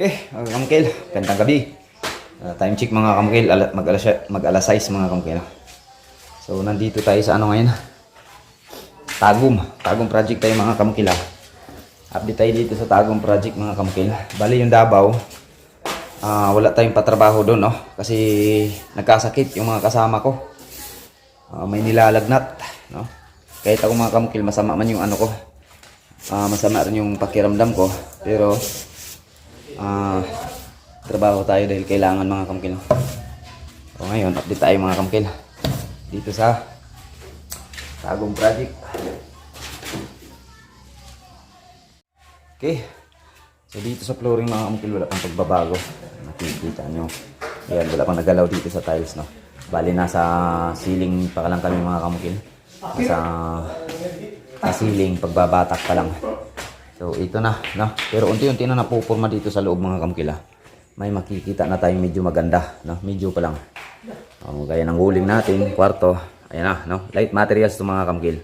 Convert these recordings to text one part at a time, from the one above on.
Okay, mga kamukil, gandang gabi. Uh, time check mga kamukil, ala, mag, alas 6 mga kamukil. So, nandito tayo sa ano ngayon? Tagum. Tagum project tayo mga kamukil. ah. Update tayo dito sa Tagum project mga kamukil. Bali yung Davao, ah, wala tayong patrabaho doon, no? Kasi nagkasakit yung mga kasama ko. Ah, may nilalagnat, no? Kahit ako mga kamukil, masama man yung ano ko. Ah, masama rin yung pakiramdam ko. Pero, ah, trabaho tayo dahil kailangan mga kamukil. no? So ngayon, update tayo mga kamukil. Dito sa Tagum Project. Okay. So dito sa flooring mga kamukil, wala pang pagbabago. Nakikita nyo. Ayan, wala pang nagalaw dito sa tiles, no? Bali, nasa ceiling pa lang kami mga kamukil. Nasa sa ceiling, pagbabatak pa lang. So ito na, no? Pero unti-unti na napupurma dito sa loob mga kamukil, ah. May makikita na tayo medyo maganda, no? Medyo pa lang. Oh, gaya ng huling natin, kwarto. Ayan na, no? Light materials to mga kamukil.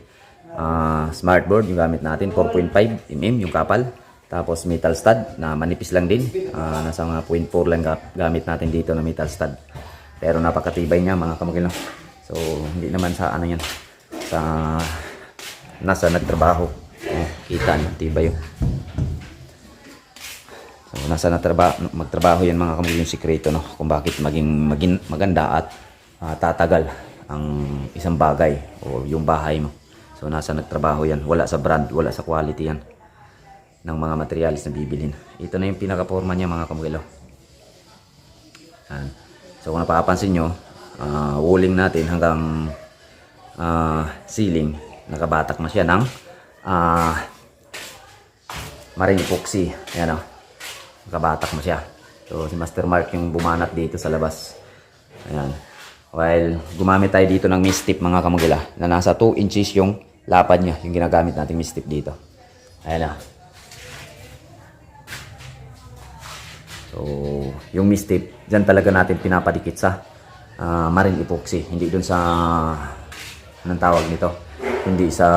Ah, smartboard yung gamit natin, 4.5 mm yung kapal. Tapos metal stud na manipis lang din. Ah, nasa mga 0.4 lang ga- gamit natin dito na metal stud. Pero napakatibay niya mga kamukil. No? So hindi naman sa ano yan. Sa nasa nagtrabaho. Oh, kita niyo, tibay yun. So nasa natrabaho, magtrabaho yan mga kamukil yung sikreto no? Kung bakit maging, maging maganda at ah, tatagal ang isang bagay o yung bahay mo. So nasa nagtrabaho yan. Wala sa brand, wala sa quality yan ng mga materials na bibilhin. Ito na yung pinaka-forma niya mga kamukilo. Yan. So kung napapansin nyo, ah, walling natin hanggang ah, ceiling, nakabatak na siya ng ah, marine epoxy. Yan o. Nakabatak mo siya. So si Master Mark yung bumanat dito sa labas. Ayan. While gumamit tayo dito ng mistip mga kamugila na nasa 2 inches yung lapad niya, yung ginagamit nating mistip dito. Ayan na. So, yung mistip, dyan talaga natin pinapadikit sa ah, marine epoxy. Hindi dun sa, anong tawag nito? Hindi sa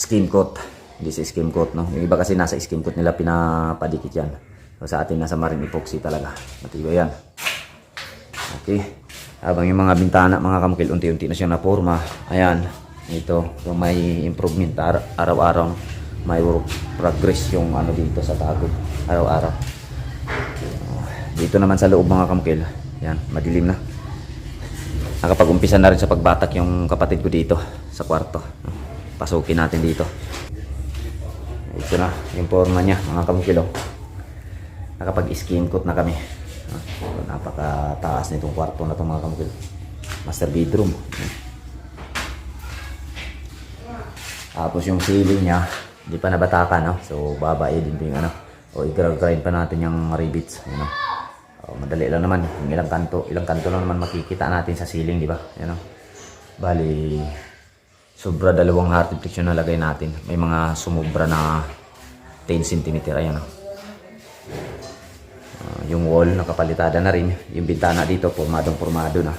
skim coat. Hindi sa skim coat, no? Yung iba kasi nasa skim coat nila pinapadikit yan. So, sa atin nasa marine epoxy talaga. Matibay yan. Okay. Habang yung mga bintana, mga kamukil, unti-unti na siyang naporma. Ayan. Ito, yung may improvement ar- araw-araw. May work progress yung ano dito sa tago. Araw-araw. Dito naman sa loob mga kamukil. Yan, madilim na. Nakapag-umpisa na rin sa pagbatak yung kapatid ko dito sa kwarto. Pasukin natin dito. Ito na, yung forma niya, mga kamukil. oh. Nakapag-skin coat na kami. Ah, So, napakataas nitong kwarto na itong mga kamukil. Master bedroom. Tapos yung ceiling niya, hindi pa nabatakan, no? So, babae din yung ano. O, i-grind pa natin yung rivets. Ano? O, madali lang naman. Yung ilang kanto, ilang kanto lang naman makikita natin sa ceiling, di ba? Yan, no? Bali, sobra dalawang heart reflection na lagay natin. May mga sumubra na 10 cm. Ayan, no? Ah, yung wall nakapalitada na rin. Yung bintana dito, formadong formado na.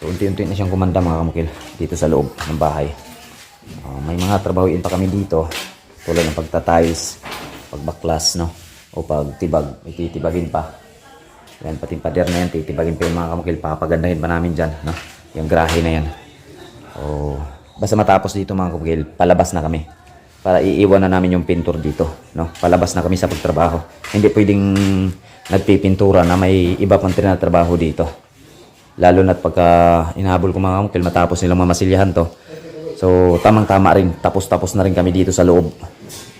So, unti-unti na siyang kumanda mga kamukil dito sa loob ng bahay. Ah, may mga trabahoin pa kami dito tulad ng pagtatiles, pagbaklas, no? O pagtibag, may titibagin pa. Yan, pati pader na yan, titibagin pa yung mga kamukil, papagandahin pa namin dyan, no? Yung grahe na yan. O, basta matapos dito mga kamukil, palabas na kami. Para iiwan na namin yung pintur dito, no? Palabas na kami sa pagtrabaho. Hindi pwedeng nagpipintura na may iba pang tinatrabaho dito. Lalo na't pagka inahabol ko mga kamukil, matapos nilang mamasilyahan to, So, tamang-tama rin. Tapos-tapos na rin kami dito sa loob.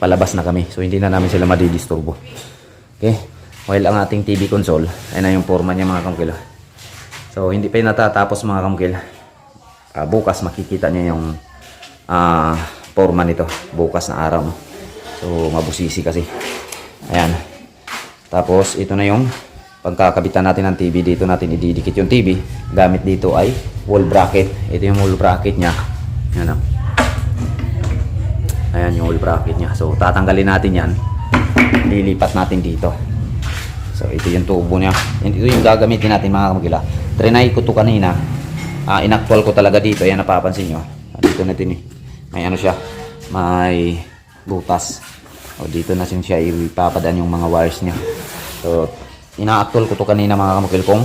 Palabas na kami. So, hindi na namin sila madidisturbo. Okay? While ang ating TV console, ay na yung forma niya mga kamukil. So, hindi pa yung natatapos mga kamukil. Ah, bukas makikita niya yung ah, forma nito. Bukas na araw. No? So, mabusisi kasi. Ayan. Tapos, ito na yung pagkakabitan natin ng TV. Dito natin ididikit yung TV. Gamit dito ay wall bracket. Ito yung wall bracket niya. Yan o. Ayan yung wall bracket niya. So, tatanggalin natin yan. Lilipat natin dito. So, ito yung tubo niya. Yan, Ito yung gagamitin natin mga kamagila. Trinay ko to kanina. Ah, inactual ko talaga dito. Ayan, napapansin nyo. Ah, Dito natin eh. May ano siya. May butas. O dito na sin siya ipapadaan yung mga wires niya. So, ina-actual ko to kanina mga kamukil kung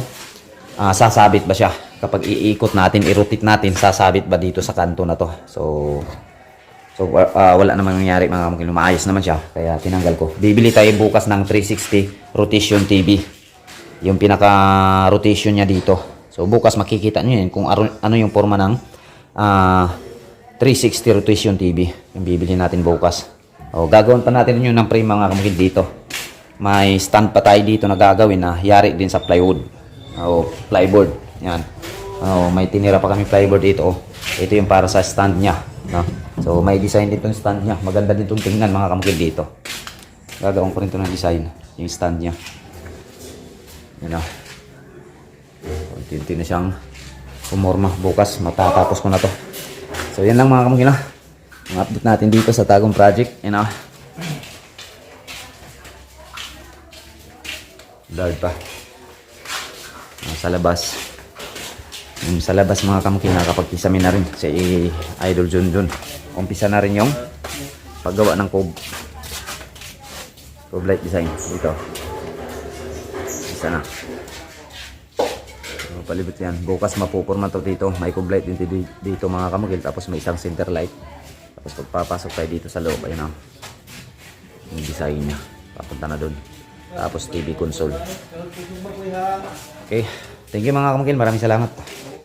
ah, sasabit ba siya. Kapag iikot natin, i-rotate natin, sasabit ba dito sa kanto na to. So, so ah, wala namang nangyari mga kamukil. Maayos naman siya. Kaya tinanggal ko. Bibili tayo bukas ng 360 rotation TV. Yung pinaka rotation niya dito. So, bukas makikita nyo yun kung ano yung forma ng ah 360 rotation TV. Yung bibili natin bukas. O, gagawin pa natin yun ng frame mga kamukid dito. May stand pa tayo dito na gagawin na yari din sa plywood. O, plyboard. Yan. O, may tinira pa kami plyboard dito. O, ito yung para sa stand niya. No? So, may design din itong stand niya. Maganda din itong tingnan mga kamukid dito. Gagawin ko rin ito ng design. Yung stand niya. Yan o. Unti-unti na siyang umorma. Bukas, matatapos ko na to. So, yan lang mga kamukil ha. Ang update natin dito sa Tagong Project. Yan ah. Dahil pa. Ah, sa labas. Yung sa labas mga kamukil nakapagpisami na rin si Idol Jun Jun. Umpisa na rin yung paggawa ng cove. Cove light design. Dito. Isa na. Palibot yan. Bukas mapupurma to dito. May cove light din di- dito mga kamukil. Tapos may isang center light. Tapos pagpapasok tayo dito sa loob, ayun o. Yung design niya. Papunta na doon. Tapos TV console. Okay. Thank you mga kamukil. Maraming salamat.